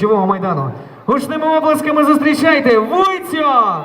Чого майдану? Гучними оплесками зустрічайте Вуйцьо!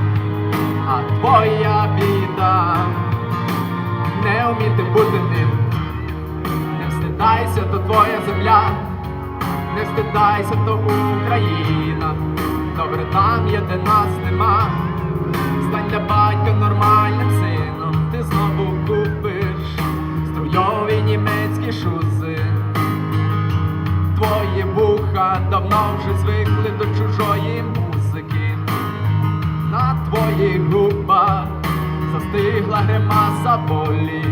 твоя біда не вміти бути ним. Не встидайся, то твоя земля, не встидайся, то Україна. Добре там є, де нас нема. Стань для батька нормальним сином. Ти знову купиш струйові німецькі шузи. Твої вуха давно вже звикли до чужої застигла гримаса болі.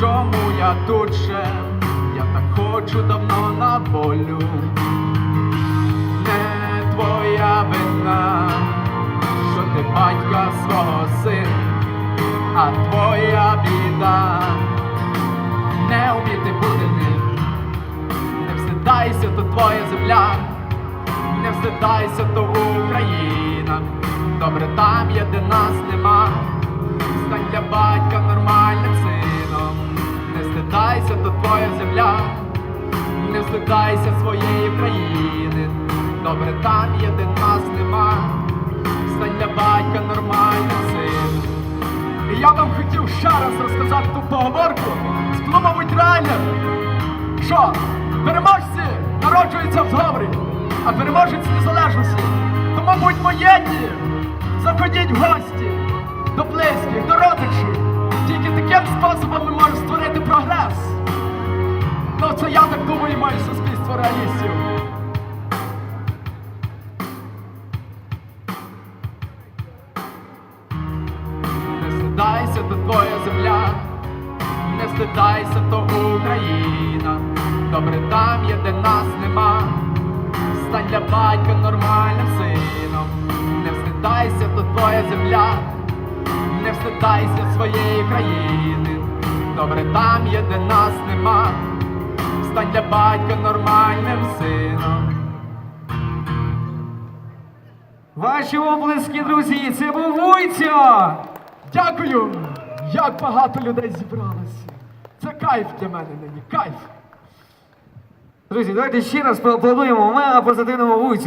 Чому я тут ще? Я так хочу давно на волю. Не твоя вина, що ти батька свого сина, а твоя біда не вміти бути ним. Не встидайся, то твоя земля не встидайся, то Україна. Добре там є, де нас нема. Не своєї країни. Добре там є, де нас нема. Стань для батька нормальним сином. І я вам хотів ще раз розказати ту поговорку з Плумовуть реально. Що? Переможці народжуються в згорі, а переможець незалежності. Тому будьмо єдні, заходіть в гості до близьких, до родичів. То твоя земля, не стидайся, то Україна. Добре там є, де нас нема. Стань для батька нормальним сином. Не встидайся, то твоя земля, не встидайся своєї країни. Добре там є, де нас нема. Стань для батька нормальним сином. Ваші оплески, друзі, це був Вуйцьо! Дякую! Як багато людей зібралося. Це кайф для мене нині, кайф. Друзі, давайте ще раз поаплодуємо на позитивному Вуйцю.